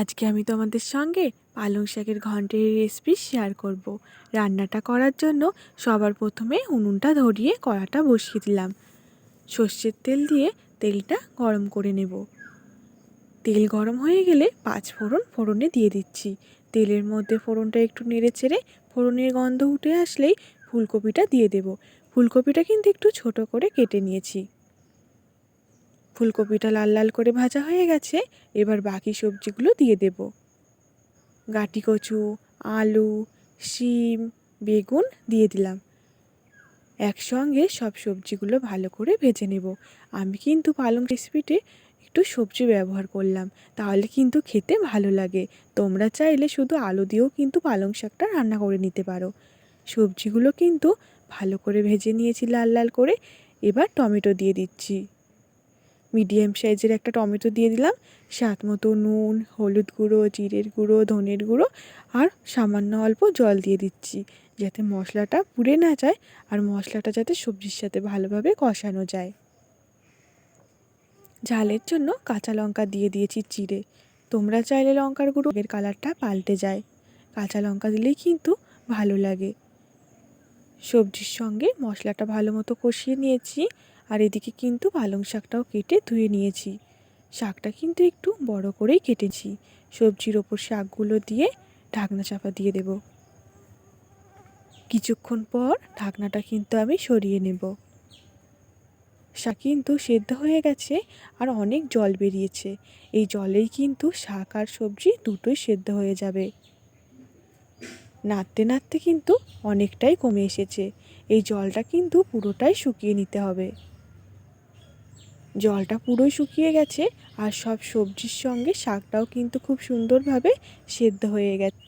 আজকে আমি তোমাদের সঙ্গে পালং শাকের ঘন্টের রেসিপি শেয়ার করব। রান্নাটা করার জন্য সবার প্রথমে উনুনটা ধরিয়ে কড়াটা বসিয়ে দিলাম। সর্ষের তেল দিয়ে তেলটা গরম করে নেব। তেল গরম হয়ে গেলে পাঁচ ফোড়ন ফোড়নে দিয়ে দিচ্ছি। তেলের মধ্যে ফোড়নটা একটু নেড়ে চেড়ে ফোড়নের গন্ধ উঠে আসলেই ফুলকপিটা দিয়ে দেব। ফুলকপিটা কিন্তু একটু ছোট করে কেটে নিয়েছি। ফুলকপিটা লাল লাল করে ভাজা হয়ে গেছে, এবার বাকি সবজিগুলো দিয়ে দেব। গাটি কচু, আলু, শিম, বেগুন দিয়ে দিলাম। একসঙ্গে সব সবজিগুলো ভালো করে ভেজে নেব। আমি কিন্তু পালং রেসিপিতে একটু সবজি ব্যবহার করলাম, তাহলে কিন্তু খেতে ভালো লাগে। তোমরা চাইলে শুধু আলু দিয়েও কিন্তু পালং শাকটা রান্না করে নিতে পারো। সবজিগুলো কিন্তু ভালো করে ভেজে নিয়েছি লাল লাল করে। এবার টমেটো দিয়ে দিচ্ছি। মিডিয়াম সাইজের একটা টমেটো দিয়ে দিলাম। স্বাদ মতো নুন, হলুদ গুঁড়ো, জিরের গুঁড়ো, ধনের গুঁড়ো আর সামান্য অল্প জল দিয়ে দিচ্ছি যাতে মশলাটা পুড়ে না যায় আর মশলাটা যাতে সবজির সাথে ভালোভাবে কষানো যায়। ঝালের জন্য কাঁচা লঙ্কা দিয়ে দিয়েছি চিড়ে। তোমরা চাইলে লঙ্কার গুঁড়ো এর কালারটা পাল্টে যায়। কাঁচা লঙ্কা দিলেই কিন্তু ভালো লাগে। সবজির সঙ্গে মশলাটা ভালো মতো কষিয়ে নিয়েছি। আর এদিকে কিন্তু পালং শাকটাও কেটে ধুয়ে নিয়েছি। শাকটা কিন্তু একটু বড় করেই কেটেছি। সবজির ওপর শাকগুলো দিয়ে ঢাকনা চাপা দিয়ে দেব। কিছুক্ষণ পর ঢাকনাটা কিন্তু আমি সরিয়ে নেব। শাক কিন্তু সেদ্ধ হয়ে গেছে আর অনেক জল বেরিয়েছে। এই জলেই কিন্তু শাক আর সবজি দুটোই সেদ্ধ হয়ে যাবে। নাড়তে নাড়তে কিন্তু অনেকটাই কমে এসেছে। এই জলটা কিন্তু পুরোটাই শুকিয়ে নিতে হবে। জলটা পুরোই শুকিয়ে গেছে আর সব সবজির সঙ্গে শাকটাও কিন্তু খুব সুন্দরভাবে সেদ্ধ হয়ে গেছে।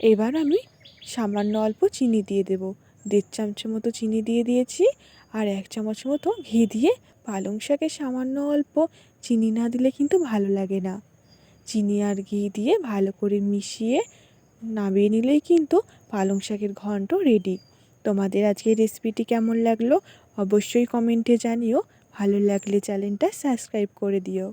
এবার আমি সামান্য অল্প চিনি দিয়ে দেব। দেড় চামচ মতো চিনি দিয়ে দিয়েছি আর এক চামচ মতো ঘি দিয়ে পালং শাকে সামান্য অল্প চিনি না দিলে কিন্তু ভালো লাগে না। চিনি আর ঘি দিয়ে ভালো করে মিশিয়ে নামিয়ে নিলেই কিন্তু পালং শাকের ঘন্ট রেডি তোমাদের আজকের রেসিপিটি কেমন লাগল? অবশ্যই কমেন্টে জানিও। ভালো লাগলে চ্যানেলটা সাবস্ক্রাইব করে দিও।